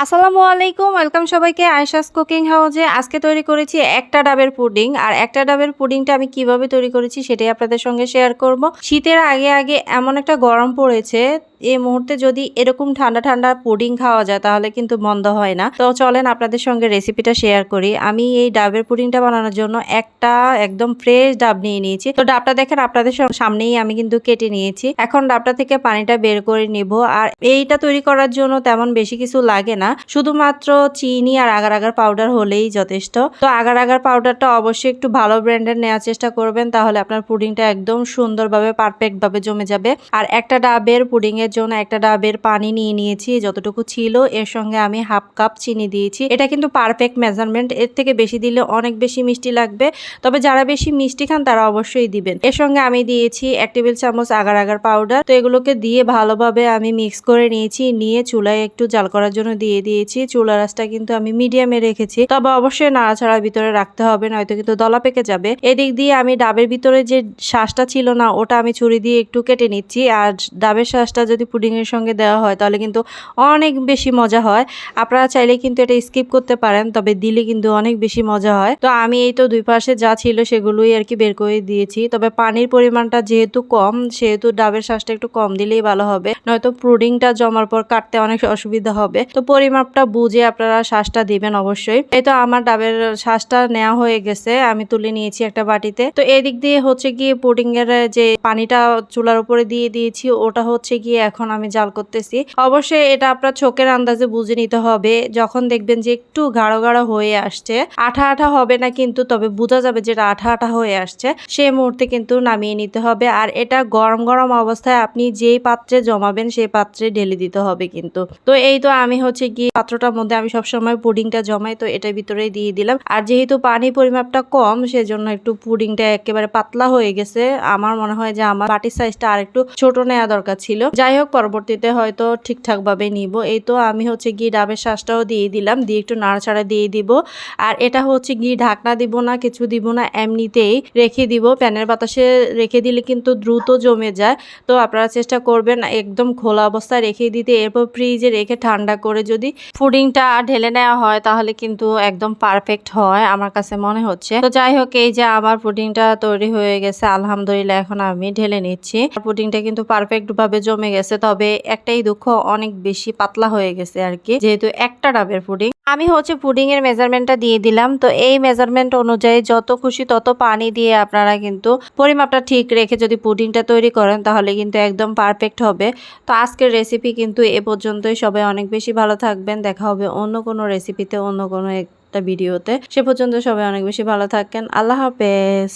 আসসালামু আলাইকুম, ওয়েলকাম সবাইকে আয়শাস কুকিং হাউজে। আজকে তৈরি করেছি একটা ডাবের পুডিং, আর একটা ডাবের পুডিংটা আমি কীভাবে তৈরি করেছি সেটাই আপনাদের সঙ্গে শেয়ার করব। শীতের আগে আগে এমন একটা গরম পড়েছে এই মুহূর্তে যদি এরকম ঠান্ডা ঠান্ডা পুডিং খাওয়া যায় তাহলে কিন্তু মন্দ হয় না। তো চলেন আপনাদের সঙ্গে রেসিপিটা শেয়ার করি। আমি এই ডাবের পুডিংটা বানানোর জন্য একটা একদম ফ্রেশ ডাব নিয়ে নিয়েছি। তো ডাবটা দেখেন আপনাদের সামনেই আমি কিন্তু কেটে নিয়েছি। এখন ডাবটা থেকে পানিটা বের করে নিব, আর এইটা তৈরি করার জন্য তেমন বেশি কিছু লাগে না। শুধুমাত্র চিনি আর আগার আগার পাউডার হলেই যথেষ্ট। তো আগার আগার পাউডারটা অবশ্যই একটু ভালো ব্র্যান্ডের নেওয়ার চেষ্টা করবেন, তাহলে আপনার পুডিংটা একদম সুন্দরভাবে পারফেক্ট ভাবে জমে যাবে। আর একটা ডাবের পুডিং এর জন্য একটা ডাবের পানি নিয়ে নিয়েছি, যতটুকু ছিল। এর সঙ্গে আমি হাফ কাপ চিনি দিয়েছি। এটা কিন্তু পারফেক্ট মেজারমেন্ট এর থেকে বেশি দিলে অনেক বেশি মিষ্টি লাগবে। তবে যারা বেশি মিষ্টি খান, তারা অবশ্যই দিবেন। এর সঙ্গে আমি দিয়েছি এক টেবিল চামচ আগার আগার পাউডার তো এগুলোকে দিয়ে ভালোভাবে আমি মিক্স করে নিয়েছি, নিয়ে চুলায় একটু জাল করার জন্য দিয়ে দিয়েছি। চুলা রাসটা কিন্তু আমি মিডিয়ামে রেখেছি। তবে অবশ্যই নাড়াচাড়ার ভিতরে রাখতে হবে, নয়তো কিন্তু দলা পেকে যাবে। এদিক দিয়ে আমি ডাবের ভিতরে যে শ্বাসটা ছিল না, ওটা আমি ছুরি দিয়ে একটু কেটে নিচ্ছি। আর ডাবের শ্বাসটা যদি পুডিং এর সঙ্গে দেওয়া হয়, তাহলে কিন্তু অনেক বেশি মজা হয়। আপনারা চাইলে কিন্তু এটা স্কিপ করতে পারেন, তবে দিলে কিন্তু অনেক বেশি মজা হয়। তো আমি এই তো দুই পাশে যা ছিল সেগুলোই আর কি বের করে দিয়েছি। তবে পানির পরিমাণটা যেহেতু কম, সেহেতু ডাবের শ্বাসটা একটু কম দিলেই ভালো হবে। নয়তো পুডিংটা জমার পর কাটতে অনেক অসুবিধা হবে। তো পরিমাপটা বুঝে আপনারা শ্বাসটা দিবেন অবশ্যই। এই তো আমার ডাবের শ্বাসটা নেওয়া হয়ে গেছে, আমি তুলে নিয়েছি একটা বাটিতে। তো এদিক দিয়ে হচ্ছে গিয়ে পুডিং এর যে পানিটা চুলার উপরে দিয়ে দিয়েছি, ওটা হচ্ছে গিয়ে এখন আমি জাল করতেছি। অবশ্যই এটা আপনার চোখের আন্দাজে বুঝে নিতে হবে, যখন দেখবেন যে একটু গাঢ় গাঢ় হয়ে আসছে। আঠা আঠা হবে না কিন্তু, তবে বোঝা যাবে যেটা আঠা আঠা হয়ে আসছে। সেই মুহূর্তে কিন্তু নামিয়ে নিতে হবে, আর এটা গরম গরম অবস্থায় আপনি যেই পাত্রে জমাবেন, সেই পাত্রে ঢেলে দিতে হবে কিন্তু। তো এই তো আমি হচ্ছে গিয়ে পাত্রটার মধ্যে আমি সবসময় পুডিংটা জমাই, তো এটার ভিতরেই দিয়ে দিলাম। আর যেহেতু পানির পরিমাপটা কম, সেজন্য একটু পুডিংটা একেবারে পাতলা হয়ে গেছে। আমার মনে হয় যে আমার বাটির সাইজটা আর একটু ছোট নেওয়া দরকার ছিল। যাই হোক, পরবর্তীতে হয়তো ঠিকঠাক ভাবে নিব। এই তো আমি হচ্ছে গিয়ে ডাবের শ্বাসটাও দিয়ে দিলাম। দিয়ে একটু নাড়াচাড়া দিয়ে দিব। আর এটা হচ্ছে গিয়ে ঢাকনা দিব না, কিছু দিব না, এমনিতেই রেখে দিব। প্যানের বাতাসে রেখে দিলে কিন্তু দ্রুত জমে যায়। তো আপনারা চেষ্টা করবেন একদম খোলা অবস্থায় রেখে দিতে। এরপর ফ্রিজে রেখে ঠান্ডা করে যদি পুডিংটা ঢেলে নেওয়া হয়, তাহলে কিন্তু একদম পারফেক্ট হয় আমার কাছে মনে হচ্ছে। তো যাই হোক, এই যে আমার পুডিংটা তৈরি হয়ে গেছে, আলহামদুলিল্লাহ এখন আমি ঢেলে নিচ্ছি। পুডিংটা কিন্তু পারফেক্ট ভাবে জমে গেছে, তবে একটাই দুঃখ, অনেক বেশি পাতলা হয়ে গেছে আর কি, যেহেতু একটা ডাবের পুডিং। আমি হচ্ছে পুডিংয়ের মেজারমেন্টটা দিয়ে দিলাম। তো এই মেজারমেন্ট অনুযায়ী যত খুশি তত পানি দিয়ে আপনারা কিন্তু পরিমাপটা ঠিক রেখে যদি পুডিংটা তৈরি করেন, তাহলে কিন্তু একদম পারফেক্ট হবে। তো আজকের রেসিপি কিন্তু এ পর্যন্তই। সবাই অনেক বেশি ভালো থাকবেন। দেখা হবে অন্য কোনো রেসিপিতে অন্য কোনো একটা ভিডিওতে সে পর্যন্ত সবাই অনেক বেশি ভালো থাকেন আল্লাহ হাফেজ।